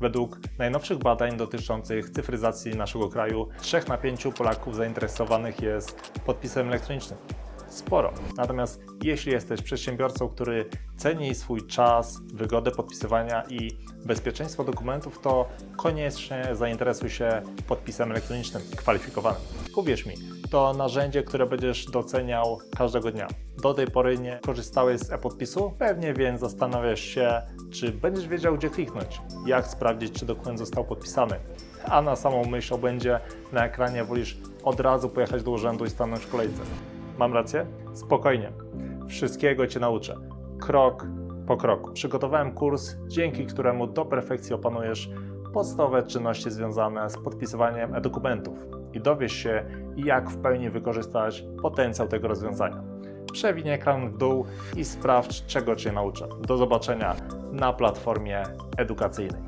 Według najnowszych badań dotyczących cyfryzacji naszego kraju, 3 na 5 Polaków zainteresowanych jest podpisem elektronicznym. Sporo. Natomiast jeśli jesteś przedsiębiorcą, który ceni swój czas, wygodę podpisywania i bezpieczeństwo dokumentów, to koniecznie zainteresuj się podpisem elektronicznym kwalifikowanym. Uwierz mi, to narzędzie, które będziesz doceniał każdego dnia. Do tej pory nie korzystałeś z e-podpisu? Pewnie więc zastanawiasz się, czy będziesz wiedział, gdzie kliknąć, jak sprawdzić, czy dokument został podpisany. A na samą myśl o będzie na ekranie wolisz od razu pojechać do urzędu i stanąć w kolejce. Mam rację? Spokojnie. Wszystkiego Cię nauczę. Krok po kroku. Przygotowałem kurs, dzięki któremu do perfekcji opanujesz podstawowe czynności związane z podpisywaniem e-dokumentów i dowiesz się, jak w pełni wykorzystać potencjał tego rozwiązania. Przewiń ekran w dół i sprawdź, czego Cię nauczę. Do zobaczenia na platformie edukacyjnej.